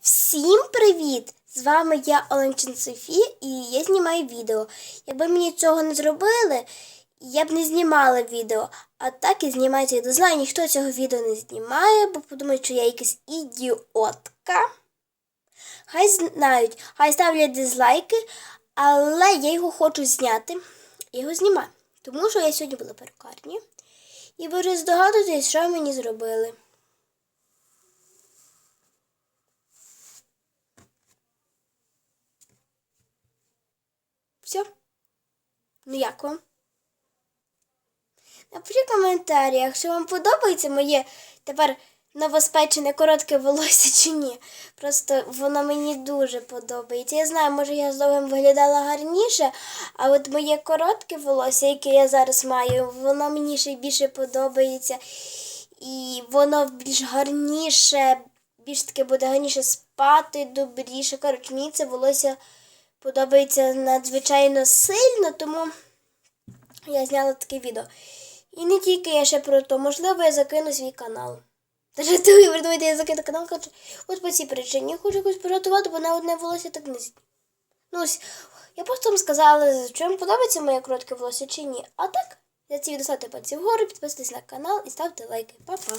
Всім привіт! З вами я Оленчин Софія і я знімаю відео. Якби мені цього не зробили, я б не знімала відео. А так і знімається я дизлайн. Ніхто цього відео не знімає, бо подумають, що я якась ідіотка. Хай знають, хай ставлять дизлайки, але я його хочу зняти. Я його знімаю. Тому що я сьогодні була в перукарні. І ви здогадуєтесь, що мені зробили. Все. Ну як вам? Напишіть коментарях, що вам подобається моє тепер новоспечене коротке волосся чи ні. Просто воно мені дуже подобається. Я знаю, може я з довгим виглядала гарніше, а от моє коротке волосся, яке я зараз маю, воно мені ще більше подобається. І воно більш гарніше, більш таке буде гарніше спати, добріше. Коротше, мені це волосся подобається надзвичайно сильно, тому я зняла таке відео. І не тільки я ще про то, можливо, я закину свій канал. Жартую, ви думаєте, я закину канал, кажу, от по цій причині. Я хочу якось пожартувати, бо на одне волосся так не Ну ось, я просто вам сказала, чи вам подобається моє коротке волосся чи ні. А так, за ці відео ставте пальці вгору, підписуйтесь на канал і ставте лайки. Па-па.